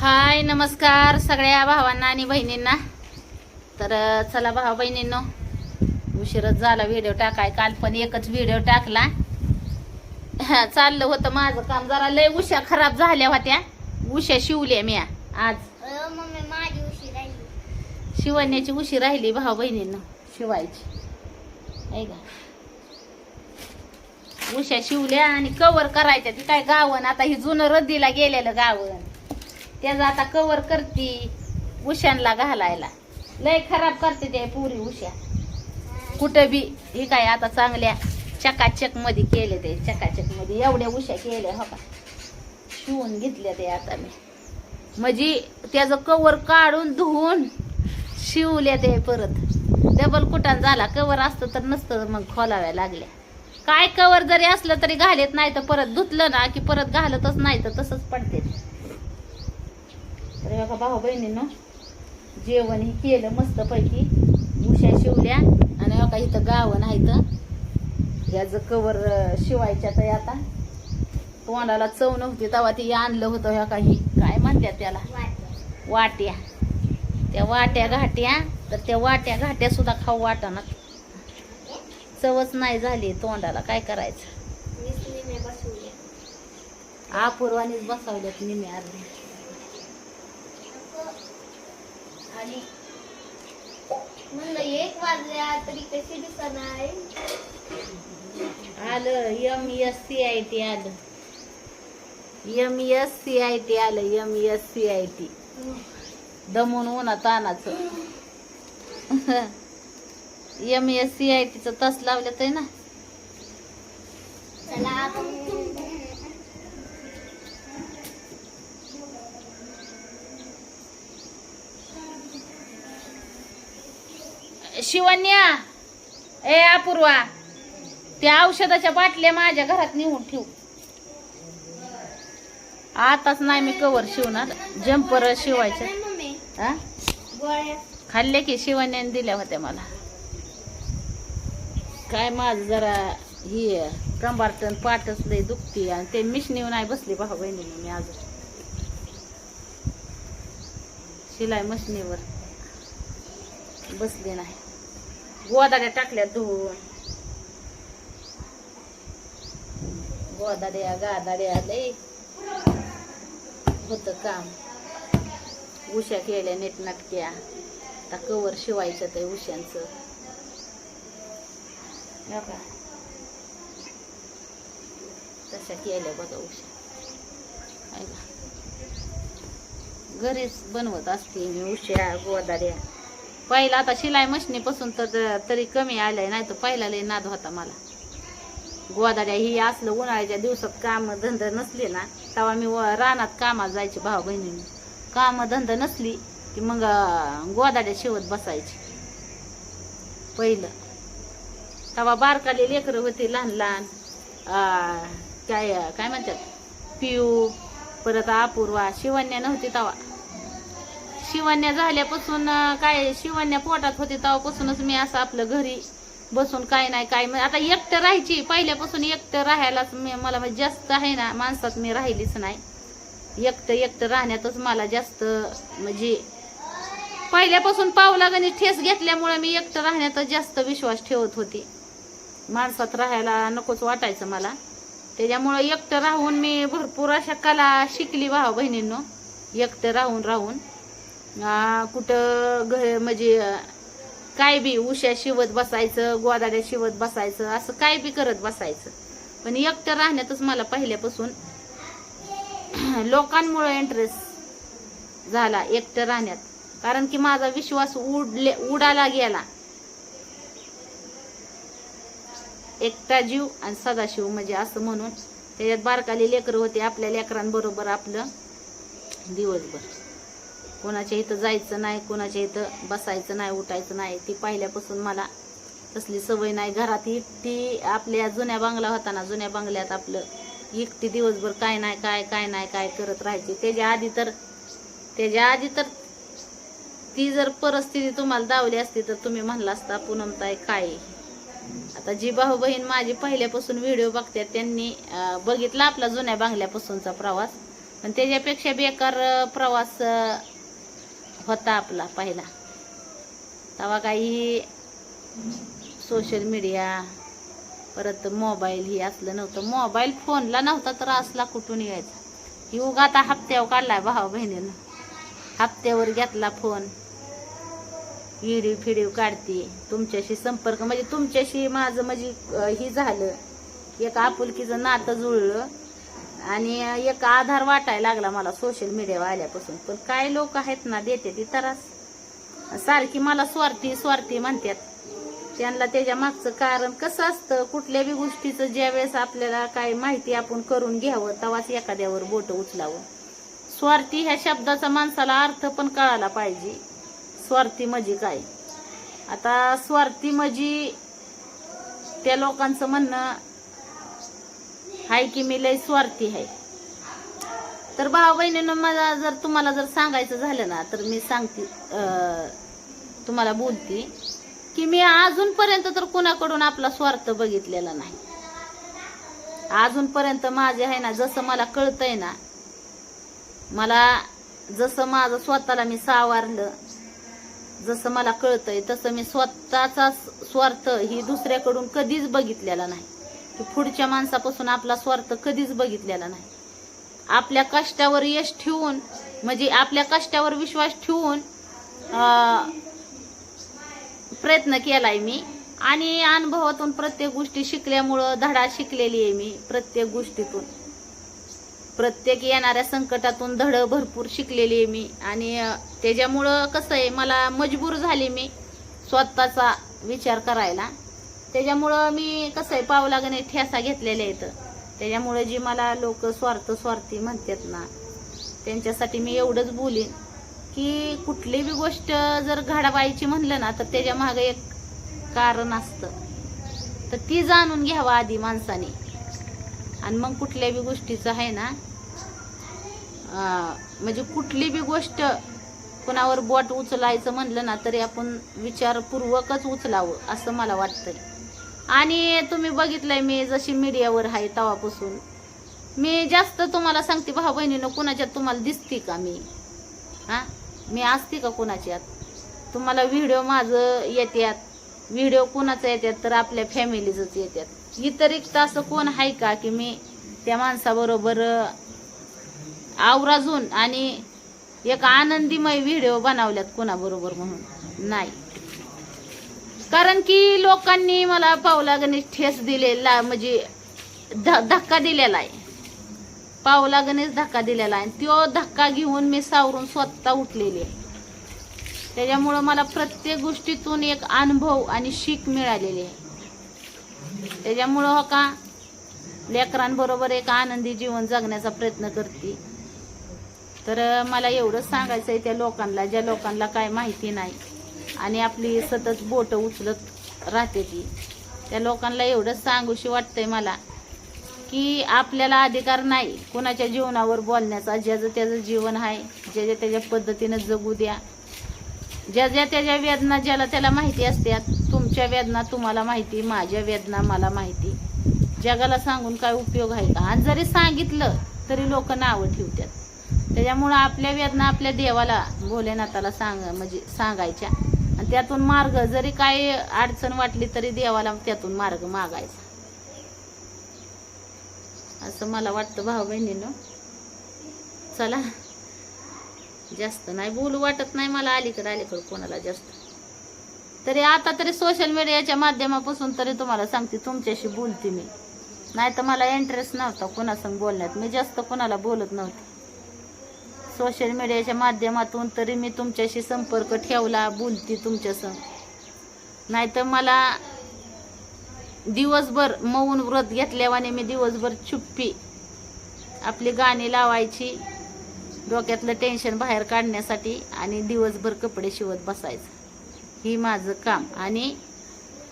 हाय नमस्कार सगळ्या भावांना आणि बहिणींना. तर चला भावा बहिणींनो उशीरच झाला व्हिडिओ टाकाय. काल पण एकच व्हिडिओ टाकला. चाललं होतं माझं काम. जरा लय उशा खराब झाल्या होत्या. उशा शिवल्या मी आज. मम्मी माझी उशी राहिली. शिवण्याची उशी राहिली भाऊ बहिणींना शिवायची. उशा शिवल्या आणि कवर करायच्या. ती काय गावन? आता ही जुनं रद्दीला गेलेलं गावन. त्याचं आता कवर करती उशांना घालायला. लय खराब करते ते पुरी उशा कुठं बी ही काय आता चांगल्या चकाचकमध्ये केले ते चकाचकमध्ये एवढ्या उशा केल्या हो का? शिवून घेतल्या ते आता मी. म्हणजे त्याचं कवर काढून धुवून शिवल्या ते परत. डबल कुटान झाला कवर असतं तर नसतं मग खोलाव्या लागल्या. काय कवर जरी असलं तरी घालत नाही तर परत धुतलं ना की परत घालतच नाही तर तसंच पडते. तर बघा भाऊ बहिणीनं जेवण हे केलं मस्त पैकी उशा शिवल्या आणि बघा इथं गावं नाही तर याचं कवर शिवायच्या तर आता. तोंडाला चव नव्हती तेव्हा ती आणलं होतं ह्या काही. काय म्हणतात त्याला? वाट्या. त्या वाट्या घाट्या तर त्या वाट्या घाट्या सुद्धा खाऊ वाटाना चवच नाही झाली तोंडाला काय करायचं? अपूर्वानीच बसवल्यात निम्मे अर्धे आणि म्हणलं एक वाजल्या तरी कशी नाही आलं M S C I T आलं. M S C I T आलं M S C I T दमून उन्हा तानाचं. एम एस सी आय टीचं तास लावल्यात आहे ना. चला आपण शिवन्या ए अपूर्वा त्या औषधाच्या बाटल्या माझ्या घरात नेऊन ठेवू. आताच नाही मी कवर शिवणार. जम्पर शिवायचं. खाल्ले की शिवण्याने दिल्या होत्या मला. काय माझं जरा ही कंबारटन पाठच लय दुखती आणि ते मिशनीव नाही बसली भाऊ बहिणीने मी अजून. शिलाई मशनीवर बसली नाही. गोदाड्या टाकल्या धुवून गोदाड्या गादाड्या लय होत काम. उशा केल्या नेटनाटक्या आता कवर शिवायचं ते उशांचं. हो का? तशा केल्या बघा उशा. घरीच बनवत असते मी उशा गोदाड्या. पहिला आता शिलाई मशिनीपासून तर तरी कमी आलंय नाही तर पहिला लई नाद होता मला. गोदाड्या ही असलं उन्हाळ्याच्या दिवसात काम धंदा नसले ना तेव्हा मी व- रानात कामाला जायचे भाऊ बहिणीने काम धंदा नसली की मग गोदाड्या शिवत बसायची. पहिलं. तेव्हा बारकाले लेकरं होती लहान लहान काय काय म्हणतात पिऊ परत अपूर्वा शिवण्या नव्हती तेव्हा. शिवण्या झाल्यापासून काय शिवण्या पोटात होती तेव्हापासूनच मी असं आपलं घरी बसून काय नाही काय आता एकटं राहायची पहिल्यापासून एकटं राहायलाच मी मला म्हणजे जास्त आहे ना माणसात मी राहिलीच नाही. एकटं एकटं राहण्यातच मला जास्त म्हणजे पहिल्यापासून पावला ठेस घेतल्यामुळे मी एकटं राहण्यातच जास्त विश्वास ठेवत होते. माणसात राहायला नकोच वाटायचं मला. त्याच्यामुळं एकटं राहून मी भरपूर अशा कला शिकली भावा बहिणींनो. एकटं राहून राहून. कुठं घर म्हणजे काय बी उशा शिवत बसायचं गोदाड्या शिवत बसायचं असं काय बी करत बसायचं. पण एकटं राहण्यातच मला पहिल्यापासून लोकांमुळे इंटरेस्ट झाला एकटं राहण्यात. कारण की माझा विश्वास उडले उडाला गेला. एकटा जीव आणि सदाशिव म्हणजे असं म्हणून. त्याच्यात बारकाली लेकरं होते आपल्या लेकरांबरोबर आपलं दिवसभर. कोणाच्या इथं जायचं नाही कोणाच्या इथं बसायचं नाही उठायचं नाही. ती पहिल्यापासून मला तसली सवय नाही. घरात एकटी आपल्या जुन्या बंगला होता ना जुन्या बंगल्यात आपलं एकटी दिवसभर काय नाही काय काय नाही काय करत राहायची. त्याच्या आधी तर त्याच्या आधी तर ती जर परिस्थिती तुम्हाला दावली असती तर तुम्ही म्हणला असता पूनमताई काय आता जी भाऊ बहीण माझी पहिल्यापासून व्हिडिओ बघतात त्यांनी बघितला आपला जुन्या बांगल्यापासूनचा प्रवास. पण त्याच्यापेक्षा बेकार प्रवास होता आपला पहिला. तेव्हा काही सोशल मीडिया परत मोबाईल ही असलं नव्हतं. मोबाईल फोनला नव्हता तर असला कुठून यायचा? युग आता हप्त्यावर काढलाय भाऊ बहिणीनं. हप्त्यावर घेतला फोन व्हिडिओ फिडिओ काढते. तुमच्याशी संपर्क म्हणजे तुमच्याशी माझं म्हणजे हे ही झालं. एक आपुलकीचं नातं जुळलं. आणि एक आधार वाटायला लागला मला सोशल मीडियावर आल्यापासून. पण काय लोक आहेत ना देते ती तरास. सारखी मला स्वार्थी स्वार्थी म्हणतात. त्यांना त्याच्या मागचं कारण कसं असतं कुठल्या बी गोष्टीचं ज्यावेळेस आपल्याला काय माहिती आपण करून घ्यावं तेव्हाच एखाद्यावर बोट उचलावं. स्वार्थी ह्या शब्दाचा माणसाला अर्थ पण कळाला पाहिजे. स्वार्थी म्हणजे काय? आता स्वार्थी म्हणजे त्या लोकांचं म्हणणं हाय की मी लय स्वार्थी आहे तर भाऊ बहिणीनं मला जर तुम्हाला जर सांगायचं झालं ना तर मी सांगते तुम्हाला बोलते की मी अजूनपर्यंत तर कुणाकडून आपला स्वार्थ बघितलेला नाही. अजूनपर्यंत माझे आहे ना जसं मला कळतंय ना मला जसं माझं स्वतःला मी सावारलं जसं मला कळतंय तसं मी स्वतःचा स्वार्थ ही दुसऱ्याकडून कधीच बघितलेला नाही. की पुढच्या माणसापासून आपला स्वार्थ कधीच बघितलेला नाही. आपल्या कष्टावर यश ठेवून म्हणजे आपल्या कष्टावर विश्वास ठेवून प्रयत्न केलाय मी. आणि अनुभवातून प्रत्येक गोष्टी शिकल्यामुळं धडा शिकलेली आहे मी प्रत्येक गोष्टीतून. प्रत्येक येणाऱ्या संकटातून धड भरपूर शिकलेली आहे मी. आणि त्याच्यामुळं कसं आहे मला मजबूर झाली मी स्वतःचा विचार करायला. त्याच्यामुळं मी कसं आहे पावलागणे ठेसा घेतलेले आहेत. त्याच्यामुळे जी मला लोक स्वार्थ स्वार्थी म्हणतात ना त्यांच्यासाठी मी एवढंच बोलीन की कुठली बी गोष्ट जर घडावायची म्हणलं ना तर त्याच्यामागे एक कारण असतं. तर ती जाणून घ्यावं आधी माणसाने. आणि मग कुठल्या बी गोष्टीचं आहे ना म्हणजे कुठली बी गोष्ट कुणावर बोट उचलायचं म्हणलं ना तरी आपण विचारपूर्वकच उचलावं असं मला वाटतंय. आणि तुम्ही बघितलंय मी जशी मीडियावर आहे तवापासून. मी जास्त तुम्हाला सांगते भाऊ बहिणीनं कुणाच्यात तुम्हाला दिसते का मी? हां? मी असते का कुणाच्यात? तुम्हाला व्हिडिओ माझं येतात व्हिडिओ कुणाचं येतात तर आपल्या फॅमिलीचंच येतात इतरिक्त असं कोण आहे का की मी त्या माणसाबरोबर आवराजून आणि एक आनंदीमय व्हिडिओ बनवल्यात कोणाबरोबर म्हणून? नाही. कारण की लोकांनी मला पावला गणेश ठेस दिलेला म्हणजे ध- धक्का दिलेला आहे. पावला गणेश धक्का दिलेला आहे. तो धक्का घेऊन मी सावरून स्वतः उठलेली आहे. त्याच्यामुळं मला प्रत्येक गोष्टीतून एक अनुभव आणि शीख मिळालेली आहे. त्याच्यामुळं हो का लेकरांबरोबर एक आनंदी जीवन जगण्याचा प्रयत्न करते. तर मला एवढंच सांगायचं आहे त्या लोकांना ज्या लोकांना काय माहिती नाही. आणि आपली सतत बोट उचलत राहते ती. त्या लोकांना एवढंच सांगूशी वाटतंय मला की आपल्याला अधिकार नाही कोणाच्या जीवनावर बोलण्याचा. ज्याचं त्याचं जीवन आहे ज्याच्या त्याच्या पद्धतीनं जगू द्या. ज्या ज्या त्याच्या वेदना ज्याला त्याला माहिती असतात तुमच्या वेदना तुम्हाला माहिती माझ्या वेदना मला माहिती. जगाला सांगून काय उपयोग आहे का? आणि जरी सांगितलं तरी लोक नावं ठेवतात. त्याच्यामुळं आपल्या वेदना आपल्या देवाला भोलेनाथाला सांग म्हणजे सांगायच्या. आणि त्यातून मार्ग जरी काय अडचण वाटली तरी देवाला त्यातून मार्ग मागायचा. असं मला वाटतं भाऊ बहिणीनं. चला. जास्त नाही बोलू वाटत नाही मला अलीकडे अलीकडे कोणाला जास्त. तरी आता तरी सोशल मीडियाच्या माध्यमापासून तरी तुम्हाला सांगते तुमच्याशी बोलते मी. नाही तर मला इंटरेस्ट नव्हता कोणासंग बोलण्यात. मी जास्त कोणाला बोलत नव्हते. सोशल मीडियाच्या माध्यमातून तरी मी तुमच्याशी संपर्क ठेवला बोलती तुमच्यासं नाहीतर मला दिवसभर मौन व्रत घेतल्यावाने मी दिवसभर चुप्पी आपली गाणी लावायची डोक्यातलं टेन्शन बाहेर काढण्यासाठी आणि दिवसभर कपडे शिवत बसायचं. ही माझं काम. आणि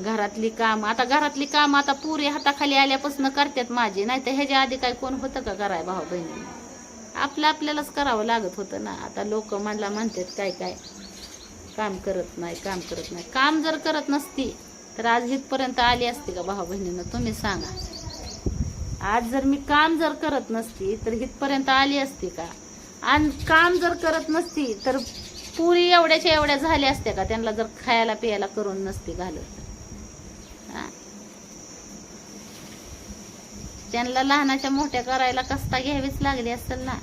घरातली काम आता घरातली काम आता पुरी हाताखाली आल्यापासून करतात माझी. नाही तर ह्याच्या आधी काय कोण होतं का कराय भाऊ बहिणी आपलं आपल्यालाच करावं लागत होतं ना. आता लोक मला म्हणतात काय काय? काम करत नाही काम करत नाही. काम जर करत नसती तर आज इथपर्यंत आली असती का भाऊ बहिणीनं? तुम्ही सांगा. आज जर मी काम जर करत नसती तर इथपर्यंत आली असती का? आणि काम जर करत नसती तर पुरी एवढ्याच्या एवढ्या झाल्या असत्या का? त्यांना जर खायला पियाला करून नसती घालत. हां. त्यांना लहानाच्या मोठ्या करायला कस्ता घ्यावीच लागली असेल ना.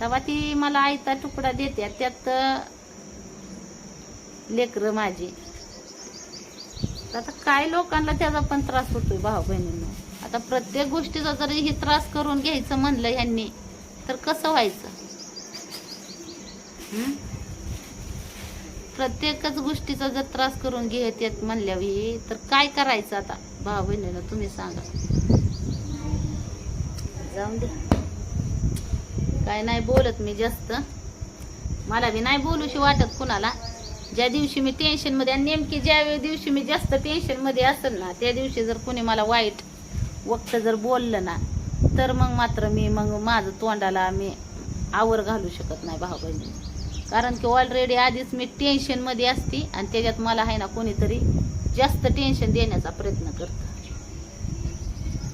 तेव्हा ती मला आयता तुकडा देते. त्यात लेकरं माझी. आता काय लोकांना त्याचा पण त्रास होतोय भाऊ बहिणींना. आता प्रत्येक गोष्टीचा जर हे त्रास करून घ्यायचं म्हणलं ह्यांनी तर कसं व्हायचं? प्रत्येकच गोष्टीचा जर त्रास करून घेत येत म्हणल्यावी तर काय करायचं आता? भाऊ बहिणीनं तुम्ही सांगा. जाऊन दे. काय नाही बोलत मी जास्त. मला बी नाही बोलूशी वाटत कुणाला. ज्या दिवशी मी टेन्शनमध्ये आणि नेमकी ज्या दिवशी मी जास्त टेन्शनमध्ये असेल ना त्या दिवशी जर कोणी मला वाईट वक्त जर बोललं ना तर मग मात्र मी मग माझं तोंडाला मी आवर घालू शकत नाही भाऊ बहिणी कारण की ऑलरेडी आधीच मी टेन्शनमध्ये आणि त्याच्यात मला आहे ना कोणीतरी जास्त टेन्शन देण्याचा प्रयत्न करतं.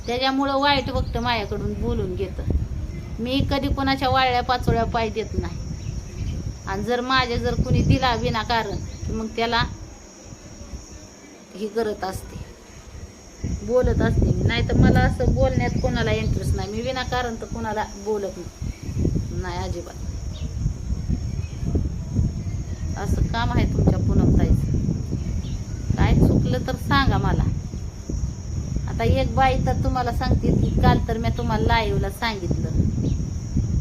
त्याच्यामुळं वाईट फक्त माझ्याकडून बोलून घेतं. मी कधी कोणाच्या वाळल्या पाचोळ्या पाय देत नाही. आणि जर माझे जर कुणी दिला विनाकारण की मग त्याला हे करत असते. बोलत असते मी. नाही तर मला असं बोलण्यात कोणाला इंटरेस्ट नाही. मी विनाकारण तर कोणाला बोलत नाही. नाही अजिबात. असं काम आहे तुमच्या पूनमताईचं. काय चुकलं तर सांगा मला. आता एक बाई तर तुम्हाला सांगते की काल तर मी तुम्हाला लाईव्हला सांगितलं.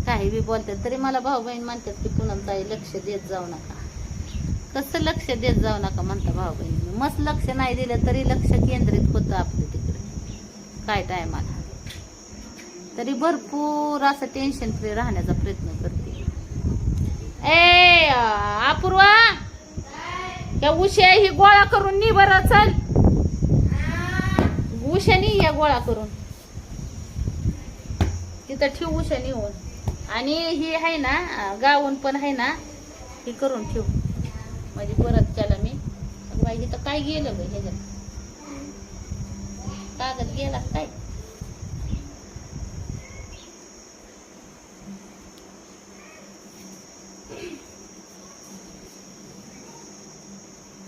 काही बी बोलतात तरी मला भाऊ बहीण म्हणतात की पूनमताई लक्ष देत जाऊ नका. कसं लक्ष देत जाऊ नका म्हणता भाऊ बहीण मस्त लक्ष नाही दिलं तरी लक्ष केंद्रित होतं आपलं तिकडे. काय टायमाला तरी भरपूर असं टेन्शन फ्री राहण्याचा प्रयत्न करते. ए अपूर्वा! त्या उश्या ही गोळा करून नी बरं चल. उशानी या गोळा करून. तिथं ठेवू उशानी होऊन आणि ही आहे ना गावून पण आहे ना हे करून ठेव. म्हणजे परत त्याला मी बाई तिथं काय गेलं बाई ह्याच्यात? कागद गेला काय?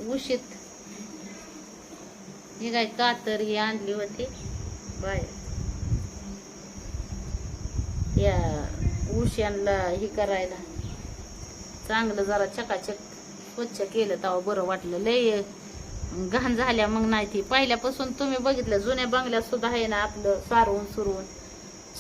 उशीत हे काय कातर ही आणली होती? बाहेर या उश्यांना हे करायला. चांगलं जरा चकाचक स्वच्छ केलं तेव्हा बरं वाटलं. लय घाण झाल्या मग नाही ती. पहिल्यापासून तुम्ही बघितलं जुन्या बंगल्यात सुद्धा आहे ना आपलं सारवून सुरवून.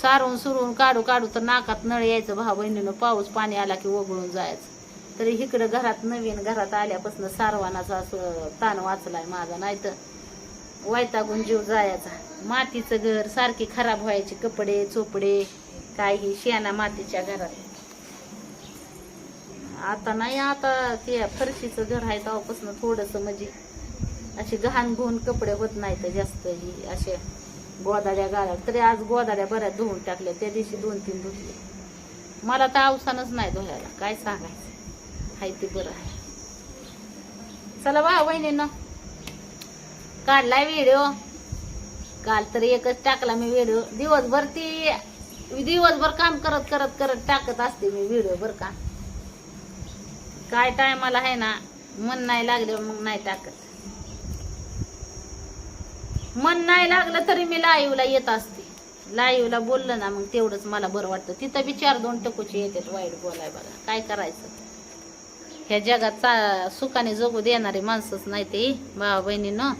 सारवून सुरवून काढू काढू तर नाकात नळ यायचं भाऊ बहिणीनं पाऊस पाणी आला की वगळून जायचं. तरी इकडं घरात नवीन घरात आल्यापासून सारवानाचा असं ताण वाचलाय माझा नाही तर वैतागून जीव जायचा. मातीचं घर सारखी खराब व्हायचे कपडे चोपडे काही शेणा मातीच्या घरात. आता नाही आता ते फरशीचं घर आहे तेव्हापासून थोडस म्हणजे असे घाण घुण कपडे होत नाहीत जास्त ही असे गोदाड्या गाळ्या तरी आज गोदाड्या बऱ्याच धुवून टाकल्या त्या दिवशी दोन तीन धुतले. मला तर अवसानच नाही धुवायला. काय सांगायचं? हाय ते बरं आहे. चला वहीने ना काढलाय व्हिडिओ काल तर एकच टाकला मी व्हिडिओ दिवसभर ती दिवसभर काम करत करत करत टाकत असते मी व्हिडिओ बर का. काय टायमाला आहे ना मन नाही लागले मग नाही टाकत. मन नाही लागलं तरी मी लाईव्हला येत असते. लाईव्हला बोललं ना मग तेवढंच मला बरं वाटतं. तिथं बी चार दोन टकूचे येतात वाईट बोलाय बघा. काय करायचं? ह्या जगात चा सुखाने जगू देणारे माणसंच नाही ते भावा बहिणीनं